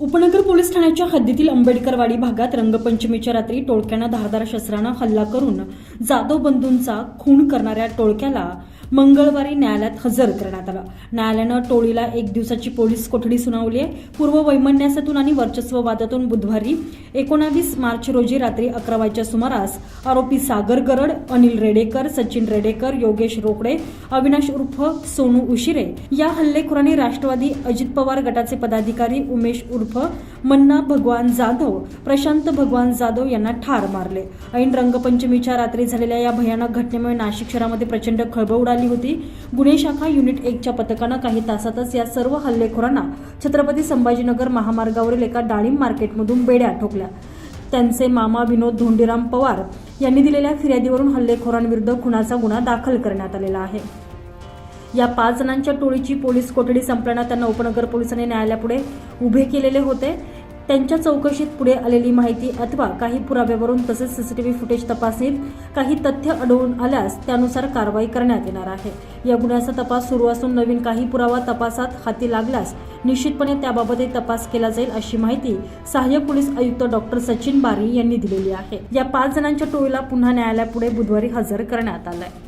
उपनगर पोलीस ठाण्याच्या हद्दीतील आंबेडकरवाडी भागात रंगपंचमीच्या रात्री टोळक्यानं धारदार शस्त्रानं हल्ला करून जाधव बंधूंचा खून करणाऱ्या टोळक्याला मंगळवारी न्यायालयात हजर करण्यात आलं. न्यायालयानं टोळीला एक दिवसाची पोलीस कोठडी सुनावली आहे पूर्व वैमन्यासातून आणि वर्चस्ववादातून बुधवारी एकोणावीस मार्च रोजी रात्री अकरा वाजच्या सुमारास आरोपी सागर गरड अनिल रेडेकर सचिन रेडेकर योगेश रोकडे अविनाश उर्फ सोनू उशिरे या हल्लेखोरांनी राष्ट्रवादी अजित पवार गटाचे पदाधिकारी उमेश उर्फ मन्ना भगवान जाधव प्रशांत भगवान जाधव यांना ठार मारले. ऐन रंगपंचमीच्या रात्री झालेल्या या भयानक घटनेमुळे नाशिक शहरामध्ये प्रचंड खळबळ उडाली होती. गुन्हे शाखा युनिट एकच्या पथकानं काही तासातच या सर्व हल्लेखोरांना छत्रपती संभाजीनगर महामार्गावरील एका डाळिंब मार्केटमधून बेड्या ठोकल्या त्यांचे मामा विनोद धोंडीराम पवार यांनी दिलेल्या फिर्यादीवरून हल्लेखोरांविरुद्ध खुनाचा गुन्हा दाखल करण्यात आलेला आहे. या पाच जणांच्या टोळीची पोलीस कोठडी संपल्यानं त्यांना उपनगर पोलिसांनी न्यायालयापुढे उभे केलेले होते. त्यांच्या चौकशीत पुढे आलेली माहिती अथवा काही पुराव्यावरून तसेच सीसीटीव्ही फुटेज तपासणीत काही तथ्य आढळून आल्यास त्यानुसार कारवाई करण्यात येणार आहे. या गुन्ह्याचा तपास सुरू असून नवीन काही पुरावा तपासात हाती लागल्यास निश्चितपणे त्याबाबतही तपास केला जाईल अशी माहिती सहाय्यक पोलीस आयुक्त डॉक्टर सचिन बारी यांनी दिलेली आहे. या पाच जणांच्या टोळीला पुन्हा न्यायालयापुढे बुधवारी हजर करण्यात आलंय.